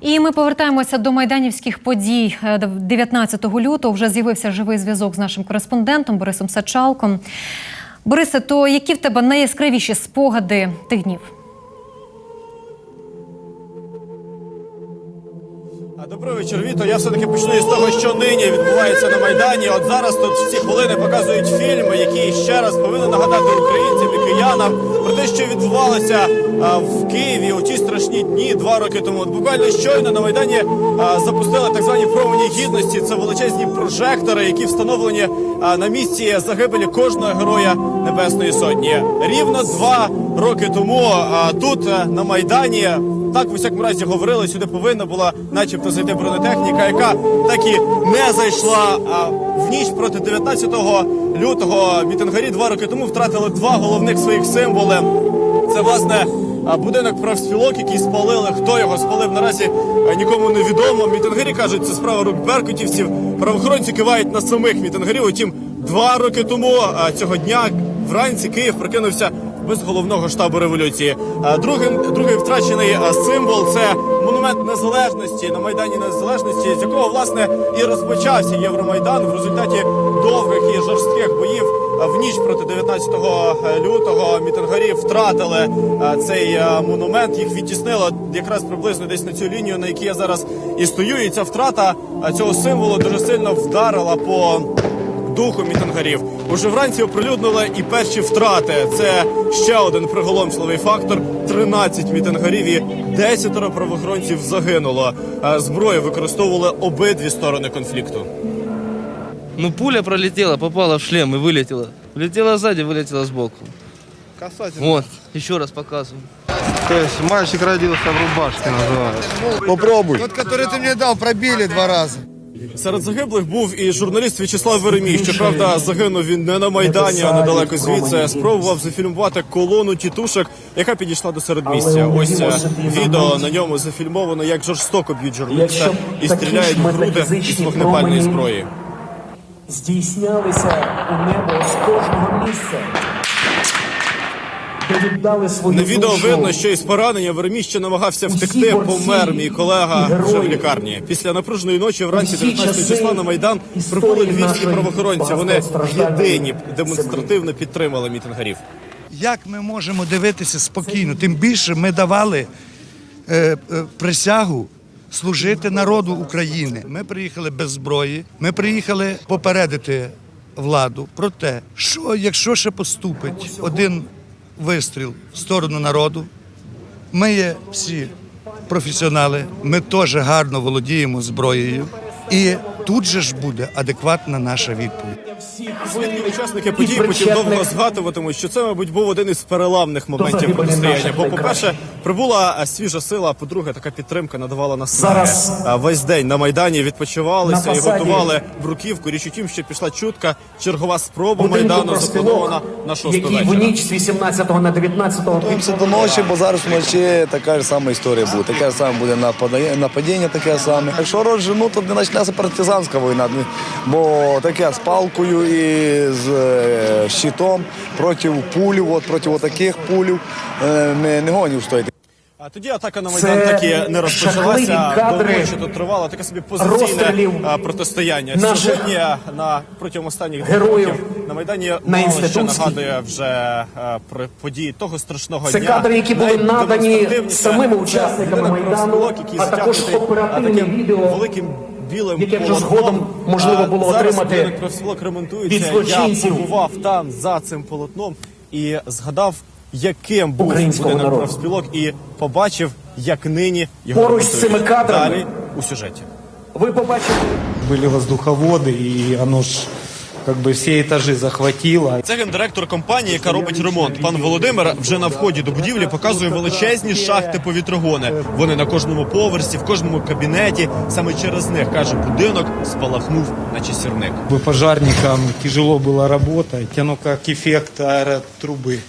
І ми повертаємося до майданівських подій. Е, 19 лютого вже з'явився живий зв'язок з нашим кореспондентом Борисом Сачалком. Борисе, то які в тебе найяскравіші спогади тих днів? Добрий вечір, Віто. Я все-таки почну із того, що нині відбувається на Майдані. От зараз тут в ці хвилини показують фільм, який ще раз повинен нагадати українцям і киянам про те, що відбувалося в Києві у ті страшні дні два роки тому. От буквально щойно на Майдані запустили так звані промені гідності. Це величезні прожектори, які встановлені на місці загибелі кожного героя Небесної Сотні. Рівно два роки тому тут на Майдані. Так, в усякому разі говорили, сюди повинна була, начебто, зайти бронетехніка, яка так і не зайшла. А в ніч проти 19 лютого мітингарі два роки тому втратили два головних своїх символи. Це власне будинок профспілок, який спалили. Хто його спалив наразі нікому не відомо. Мітингарі кажуть, це справа рук беркутівців. Правоохоронці кивають на самих мітингарів. Утім, два роки тому цього дня вранці Київ прокинувся без головного штабу революції. А Другим другий втрачений символ це монумент незалежності на майдані незалежності, з якого власне і розпочався Євромайдан в результаті довгих і жорстких боїв. В ніч проти 19 лютого мітингарі втратили цей монумент. Їх відтіснило якраз приблизно десь на цю лінію, на якій я зараз і стою. І ця втрата цього символу дуже сильно вдарила по духу мітингарів. Уже вранці оприлюднили і перші втрати. Це ще один приголомшливий фактор. 13 мітингарів і 10 правоохоронців загинуло. А Зброю використовували обидві сторони конфлікту. Ну, пуля пролетела, попала в шлем и вылетела. Влетела сзади, вылетела сбоку. Касательно. Вот, еще раз показываю. То есть мальчик родился в рубашке называется. Попробуй. Тот, который ты мне дал, пробили два раза. Серед загиблих був і журналіст В'ячеслав Веремій. Щоправда, загинув він не на майдані, а недалеко звідси. Спробував зафільмувати колону тітушок, яка підійшла до середмістя. Ось відео на ньому зафільмовано, як жорстоко б'ють журналіста і стріляють в груди із вогнепальної зброї. здійснялися у небо з кожного місця, На відео душу. видно, що із поранення Веремій ще намагався втекти. Помер мій колега вже в лікарні. Після напруженої ночі вранці 19 числа на майдан прибули львівські правоохоронці. Вони єдині демонстративно підтримали мітингарів. Як ми можемо дивитися спокійно? Тим більше ми давали е, е, присягу служити народу України. Ми приїхали без зброї. Ми приїхали попередити владу про те, що якщо ще поступить один вистріл в сторону народу, ми є всі професіонали, ми теж гарно володіємо зброєю, і тут же ж буде адекватна наша відповідь. Свідки учасники подій потім довго згадуватимуть, що це, мабуть, був один із переламних моментів протистояння. Бо, по-перше, найкращих. Прибула свіжа сила, а по-друге, така підтримка надавала наснаги. Зараз весь день на майдані відпочивалися на і готували бруківку. Річ у тім, що пішла чутка, чергова спроба Будинку майдану запланована на шосту який в ніч з 18 на 19 Готуємося до ночі, бо зараз вночі така ж сама історія буде. Таке ж саме буде нападіння, таке саме. Якщо розжену, то не почнеться партизанська війна. Бо таке з палкою і з е, щитом проти пулів, от проти таких пулів е, не гонів стоїти. А тоді атака на майдан Це так не розпочалася. жахливі кадри До ночі тут тривала таке собі позиційне протистояння. наших Сьогодні на протягом останніх героїв років на майдані на мало що нагадує вже про події того страшного Це дня. кадри, які були надані самими учасниками Майдану, а також таким відео, великим білим яке вже згодом можливо А, було зараз отримати профспілок ремонтується. Я побував там за цим полотном і згадав, яким був Українського будинок народу. профспілок, і побачив, як нині його Поруч з цими кадрами Далі у сюжеті. ви побачите были воздуховоды, и оно ж как бы все этажи захватило. Це гендиректор компанії, яка робить ремонт. Пан Володимир вже на вході до будівлі показує величезні шахти повітрогони. Вони на кожному поверсі, в кожному кабінеті. Саме через них каже, будинок спалахнув, наче сірник. Как бы Пожарникам тяжело было работать, оно как эффект аэротрубы.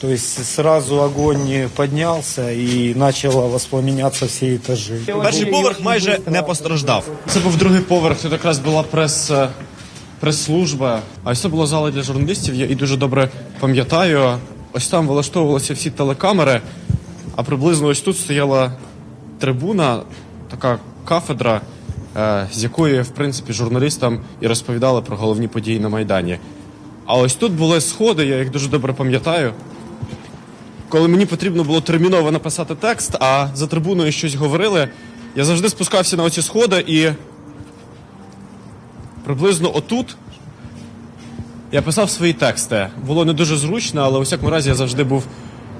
То есть сразу огонь поднялся и начало воспламеняться все этажи. Перший поверх майже не постраждав. Це був другий поверх. Тут якраз була прес. Прес-служба, а це була зала для журналістів. Я і дуже добре пам'ятаю. Ось там влаштовувалися всі телекамери, а приблизно ось тут стояла трибуна, така кафедра, е, з якої, в принципі, журналістам і розповідали про головні події на Майдані. А ось тут були сходи, я їх дуже добре пам'ятаю. Коли мені потрібно було терміново написати текст, а за трибуною щось говорили, я завжди спускався на оці сходи і приблизно отут я писав свої тексти. Було не дуже зручно, але у всякому разі я завжди був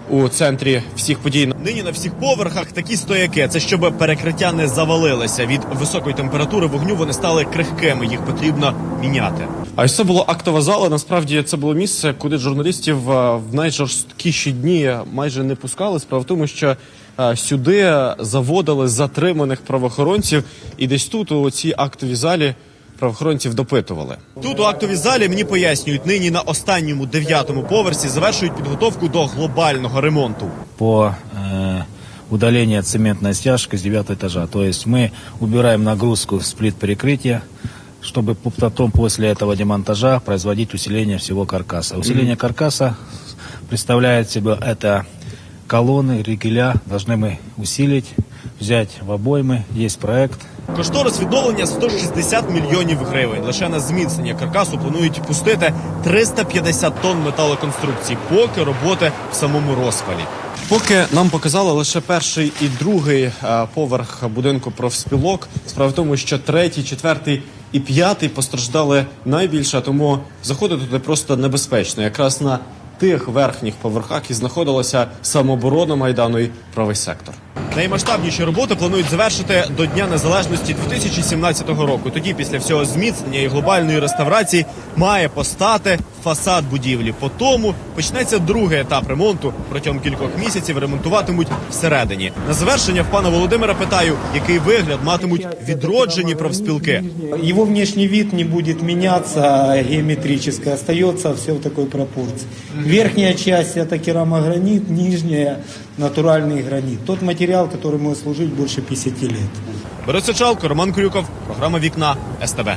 у центрі всіх подій. Нині на всіх поверхах такі стояки. Це щоб перекриття не завалилося. Від високої температури вогню вони стали крихкими. Їх потрібно міняти. А ось це було актова зала. Насправді це було місце, куди журналістів е, в найжорсткіші дні майже не пускали. Справа в тому, що е, сюди заводили затриманих правоохоронців, і десь тут, у цій актовій залі, правоохоронців допитували. Тут у актовій залі мені пояснюють, нині на останньому дев'ятому поверсі завершують підготовку до глобального ремонту. по э, удалению цементной стяжки с девятого этажа. То есть мы убираем нагрузку с плит перекрытия, чтобы по- потом после этого демонтажа производить усиление всего каркаса. Усиление каркаса представляет себе это колонны, ригеля. Должны мы усилить, взять в обоймы. Есть проект. Кошторис відновлення 160 мільйонів гривень. Лише на зміцнення каркасу планують пустити 350 тонн металоконструкцій, поки роботи в самому розпалі. Поки нам показали лише перший і другий е, поверх будинку профспілок. Справа в тому, що третій, четвертий і п'ятий постраждали найбільше, тому заходити туди просто небезпечно. Якраз на тих верхніх поверхах і знаходилася самооборона майдану і правий сектор. Наймасштабніші роботи планують завершити до Дня Незалежності 2017 року. Тоді, після всього зміцнення і глобальної реставрації, має постати фасад будівлі. По тому почнеться другий етап ремонту. Протягом кількох місяців ремонтуватимуть всередині. На завершення в пана Володимира питаю, який вигляд матимуть відроджені профспілки. Его внешний вид не будет меняться а геометрически, все в такой пропорции. Верхняя часть это керамогранит, нижняя натуральный гранит. Тот материал, который может служить больше 50 лет. Борис Сичалко, Роман Крюков, програма Вікна СТБ.